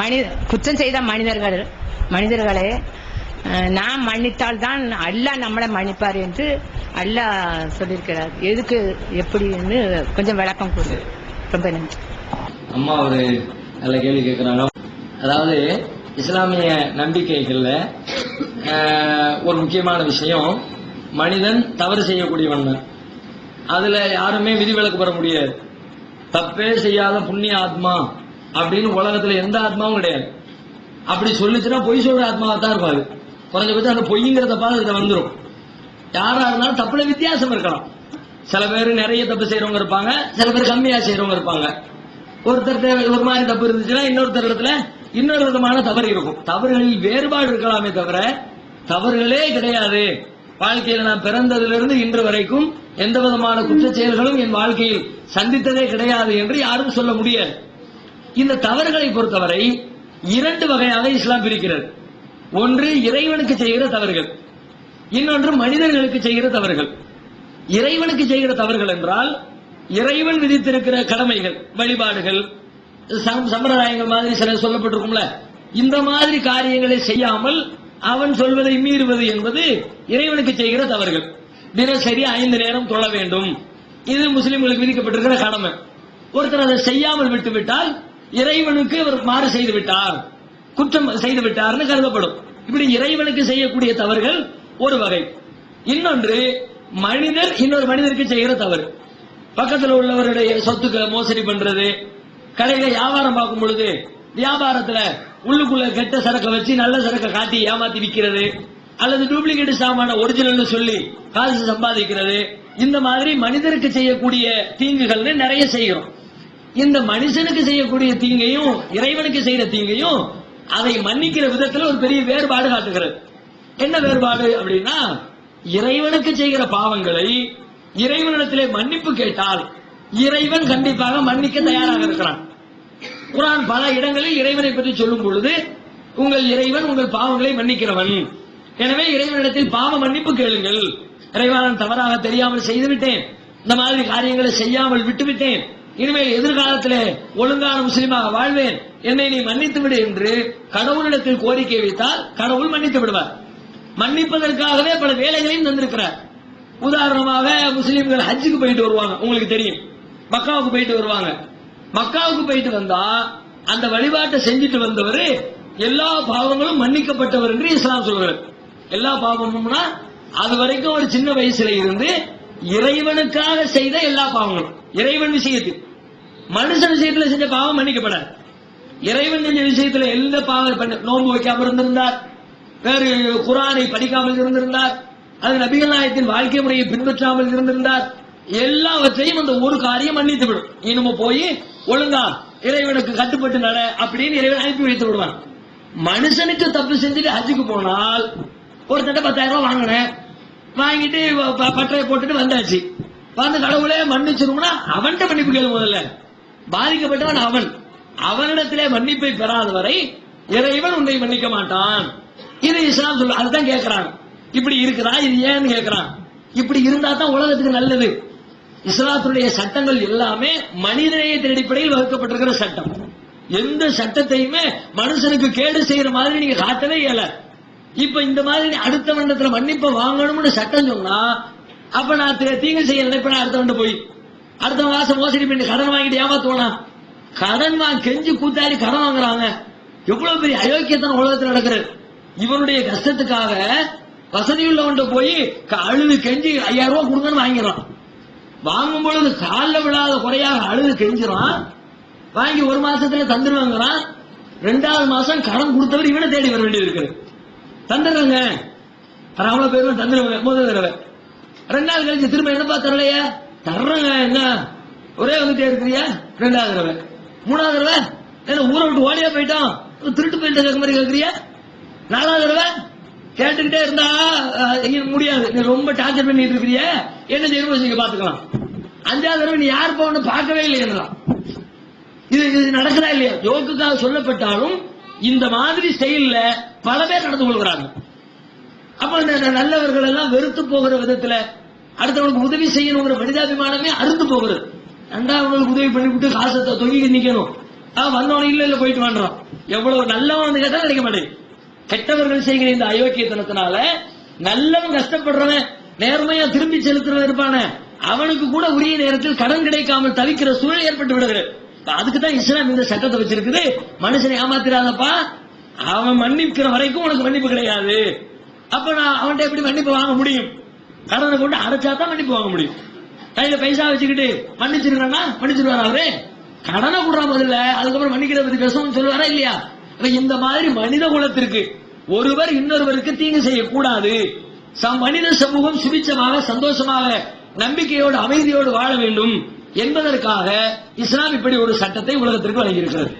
மனித குற்றம் செய்த மனிதர்கள் மனிதர்களே நாம் மன்னித்தால் தான் அல்லாஹ் நம்மளை மன்னிப்பார் என்று அல்லாஹ் சொல்லியிருக்கிறார். எதுக்கு எப்படின்னு கொஞ்சம் விளக்கம் கொடு ரொம்ப நன்றி. அம்மா ஒரு நல்ல கேள்வி கேட்குறாங்க. அதாவது இஸ்லாமிய நம்பிக்கைகளில் ஒரு முக்கியமான விஷயம் மனிதன் தவறு செய்யக்கூடியவன். தான். அதுல யாருமே விதிவிலக்கு பெற முடியாது. தப்பே செய்யாத புண்ணிய ஆத்மா. அப்படின்னு உலகத்துல எந்த ஆத்மாவும் கிடையாது. அப்படி சொல்லிச்சுன்னா பொய் சொல்ற ஆத்மாவா தான் இருப்பாரு. குறைஞ்சபட்சம் அந்த பொய்ங்கிற தப்பாக இதுல வந்துடும் யாரா இருந்தாலும் தப்புல வித்தியாசம் இருக்கலாம். சில பேர் நிறைய தப்பு செய்யறவங்க இருப்பாங்க சில பேர் கம்மியா செய்யறவங்க இருப்பாங்க. ஒருத்தர் ஒரு மாதிரி தப்பு இருந்துச்சுன்னா இன்னொருத்தர் இடத்துல இன்னொரு விதமான தவறு இருக்கும். தவறுகளில் வேறுபாடு இருக்கலாமே தவிர தவறுகளே கிடையாது. வாழ்க்கையில நான் பிறந்ததிலிருந்து இன்று வரைக்கும் எந்த விதமான குற்ற செயல்களும் என் வாழ்க்கையில் சந்தித்ததே கிடையாது என்று யாரும் சொல்ல முடியாது. இந்த தவறுகளை பொறுத்தவரை இரண்டு வகையாக இஸ்லாம் பிரிக்கிறது. ஒன்று இறைவனுக்கு செய்கிற தவறுகள் இன்னொன்று மனிதர்களுக்கு செய்கிற தவறுகள். இறைவனுக்கு செய்கிற தவறுகள் என்றால் இறைவன் விதித்திருக்கிற கடமைகள் வழிபாடுகள் சம்பிரதாயங்கள் மாதிரி சில சொல்லப்பட்டிருக்கும்ல. இந்த மாதிரி காரியங்களை செய்யாமல் அவன் சொல்வதை மீறுவது என்பது இறைவனுக்கு செய்கிற தவறுகள். தினசரி ஐந்து நேரம் தொழ வேண்டும். இது முஸ்லிம்களுக்கு விதிக்கப்பட்டிருக்கிற கடமை. ஒருத்தர் அதை செய்யாமல் விட்டுவிட்டால் இறைவனுக்கு அவர் மாறு செய்து விட்டார். குற்றம் செய்து விட்டார்னு கருதப்படும். இப்படி இறைவனுக்கு செய்யக்கூடிய தவறுகள் ஒரு வகை. இன்னொன்று மனிதர் இன்னொரு மனிதருக்கு செய்கிற தவறு. பக்கத்தில் உள்ளவருடைய சொத்துக்களை மோசடி பண்றது கடையில வியாபாரம் பார்க்கும் பொழுது வியாபாரத்துல உள்ளுக்குள்ள கெட்ட சரக்கை வச்சு நல்ல சரக்கை காட்டி ஏமாத்தி விற்கிறது அல்லது டூப்ளிகேட் சாமான ஒரிஜினல்னு சொல்லி காசு சம்பாதிக்கிறது இந்த மாதிரி மனிதருக்கு செய்யக்கூடிய தீங்குகள்னு நிறைய செய்கிறோம். இந்த மனுஷனுக்கு செய்யக்கூடிய தீங்கையும் இறைவனுக்கு செய்யற தீங்கையும் அதை மன்னிக்கிற விதத்துல ஒரு பெரிய வேறுபாடு காட்டுகிறது. என்ன வேறுபாடு அப்படின்னா இறைவனுக்கு செய்கிற பாவங்களை இறைவனிடத்திலே மன்னிப்பு கேட்டால் இறைவன் கண்டிப்பாக மன்னிக்க தயாராக இருக்கிறான். குரான் பல இடங்களில் இறைவனை பற்றி சொல்லும் பொழுது உங்கள் இறைவன் உங்கள் பாவங்களை மன்னிக்கிறவன். எனவே இறைவனிடத்தில் பாவ மன்னிப்பு கேளுங்கள். இறைவன் தவறாக தெரியாமல் செய்துவிட்டேன். இந்த மாதிரி காரியங்களை செய்யாமல் விட்டுவிட்டேன். இனிமேல் எதிர்காலத்திலே ஒழுங்கான முஸ்லீமாக வாழ்வேன். என்னை நீ மன்னித்து விடு என்று கடவுளிடத்தில் கோரிக்கை வைத்தால் கடவுள் மன்னித்து விடுவார். மன்னிப்பதற்காகவே பல வேலைகளையும் தந்திருக்கிறார். உதாரணமாக முஸ்லீம்கள் ஹஜ்ஜுக்கு போயிட்டு வருவாங்க. உங்களுக்கு தெரியும். மக்காவுக்கு போயிட்டு வருவாங்க. மக்காவுக்கு போயிட்டு வந்தா அந்த வழிபாட்டை செஞ்சுட்டு வந்தவர் எல்லா பாவங்களும் மன்னிக்கப்பட்டவர் என்று இஸ்லாம் சொல்றாரு. எல்லா பாவமும்னா அது வரைக்கும் ஒரு சின்ன வயசுல இருந்து இறைவனுக்காக செய்த எல்லா பாவங்களும். இறைவன் விஷயத்தில். மனுஷன் விஷயத்துல செஞ்ச பாவம் மன்னிக்கப்படாது. இறைவன் செஞ்ச விஷயத்துல எந்த பாவம் பண்ண நோன்பு வைக்காம இருந்திருந்தார். வேறு குரானை படிக்காமல் இருந்திருந்தார். அது நபிகள் நாயகத்தின் வாழ்க்கை முறையை பின்பற்றாமல் இருந்திருந்தார். எல்லாவற்றையும் அந்த ஒரு காரியம் மன்னித்து விடும் இனிமே போய் ஒழுங்கா இறைவனுக்கு கட்டுப்பட்டு நட அப்படின்னு இறைவன் அனுப்பி வைத்து விடுவான். மனுஷனுக்கு தப்பு செஞ்சுட்டு ஹஜ்ஜுக்கு போனால் ஒருத்தட்ட பத்தாயிரம் ரூபாய் வாங்கினேன். வாங்கிட்டு ப- பட்டறையை போட்டுட்டு வந்தாச்சு. வந்து கடவுளே மன்னிச்சிரும்னா அவன்கிட்ட மன்னிப்பு கேளு முதல்ல. பாதிக்கப்பட்டவன் அவன். அவனிடத்திலே மன்னிப்பை பெறாத வரை இறைவன் உன்னை மன்னிக்க மாட்டான். இது இஸ்லாம் சொல்ல அதுதான் கேட்கறாங்க இப்படி இருக்குதா இது ஏன்னு கேட்கறான் இப்படி இருந்தா தான் உலகத்துக்கு நல்லது. இஸ்லாத்துடைய சட்டங்கள் எல்லாமே மனிதநேயத்தின் அடிப்படையில் வகுக்கப்பட்டிருக்கிற சட்டம். எந்த சட்டத்தையுமே மனுஷனுக்கு கேடு செய்யற மாதிரி நீங்க காட்டவே இயல. இப்ப இந்த மாதிரி நீ அடுத்த மண்டலத்துல மன்னிப்பு வாங்கணும்னு சட்டம் சொன்னா அப்ப நான் தீ- தீங்கு செய்ய நினைப்பேன் அடுத்தவன்ட்ட போய் அடுத்த மாசம் மோசடி பண்ணி கடன் வாங்கிட்டு ஏமாத்துவானா கடன் வாங்க கெஞ்சி கூத்தாடி கடன் வாங்குறாங்க. எவ்வளவு பெரிய அயோக்கியத்தனம் உலகத்தில் நடக்கிறது இவனுடைய கஷ்டத்துக்காக வசதி உள்ளவன்ட்ட போய் க- அழுது கெஞ்சி ஐயாயிரம் ரூபாய் கொடுங்கன்னு வாங்கிடறான் வாங்கும் பொழுது காலில் விழாத குறையாக அழுது கெஞ்சுறான். வாங்கி ஒரு மாசத்துல தந்துருவாங்கிறான். ரெண்டாவது மாசம் கடன் கொடுத்தவர் இவனை தேடி வர வேண்டியது இருக்குது. தந்துடுறாங்க. அவ்வளவு பேரும் தந்துடுவாங்க முதல் தடவை ரெண்டாவது கழிச்சு திரும்ப என்னப்பா தரலையா? தர்றங்க என்ன? ஒரே வந்துட்டே இருக்கிறியா? ரெண்டாவது தடவை. மூணாவது தடவை? என்ன ஊரை விட்டு ஓடியா போயிட்டோம். திருட்டு போயிட்ட மாதிரி கேட்கறியா? நாலாவது தடவை? கேட்டுக்கிட்டே இருந்தா அஹ், முடியாது. நீ ரொம்ப டார்ச்சர் பண்ணிட்டு இருக்கிறிய. என்ன செய்யணும் நீங்க பாத்துக்கலாம் அஞ்சாவது தடவை நீ யார் போகணும் பார்க்கவே இல்லையெல்லாம் இது இது நடக்குதா இல்லையா? ஜோக்குக்காக சொல்லப்பட்டாலும் இந்த மாதிரி ஸ்டைல்ல பல பேர் நடந்து கொள்கிறாங்க அப்ப இந்த நல்லவர்கள் எல்லாம் வெறுத்து போகிற விதத்துல அடுத்தவங்களுக்கு உதவி செய்யணுங்கிற மனிதாபிமானமே அறுந்து போகிறது. ரெண்டாவது உதவி பண்ணிவிட்டு காசத்தை தொங்கி நிக்கணும். அவன் வந்தவன இல்ல இல்ல போயிட்டு வாண்டான் எவ்வளவு நல்லவன் வந்து கேட்டா கிடைக்க மாட்டேங்குது. கெட்டவர்கள் செய்கிற இந்த அயோக்கியத்தனத்தினால நல்லவன் கஷ்டப்படுறவன் நேர்மையா திரும்பி செலுத்துறவன் இருப்பானே. அவனுக்கு கூட உரிய நேரத்தில் கடன் கிடைக்காமல் தவிக்கிற சூழல் ஏற்பட்டு விடுகிறது. அதுக்கு தான் இஸ்லாம் இந்த சட்டத்தை வச்சிருக்குது. மனுஷனை ஏமாத்திராதப்பா. அவன் மன்னிக்கிற வரைக்கும் உனக்கு மன்னிப்பு கிடையாது. அப்ப நான் அவன்கிட்ட எப்படி மன்னிப்பு வாங்க முடியும்? கடனை கொண்டு அடைச்சா தான் மன்னிப்பு வாங்க முடியும். கையில பைசா வச்சுக்கிட்டு மன்னிச்சிருக்கா மன்னிச்சிருவாரா அவரு? கடனை கொடுறா முதல்ல. அதுக்கப்புறம் மன்னிக்கிறத பத்தி பேசணும்னு சொல்லுவாரா இல்லையா? இந்த மாதிரி மனித குலத்திற்கு ஒருவர் இன்னொருவருக்கு தீங்கு செய்யக்கூடாது. மனித சமூகம் சுபிச்சமாக சந்தோஷமாக நம்பிக்கையோடு அமைதியோடு வாழ வேண்டும் என்பதற்காக இஸ்லாம் இப்படி ஒரு சட்டத்தை உலகத்திற்கு வழங்கியிருக்கிறது.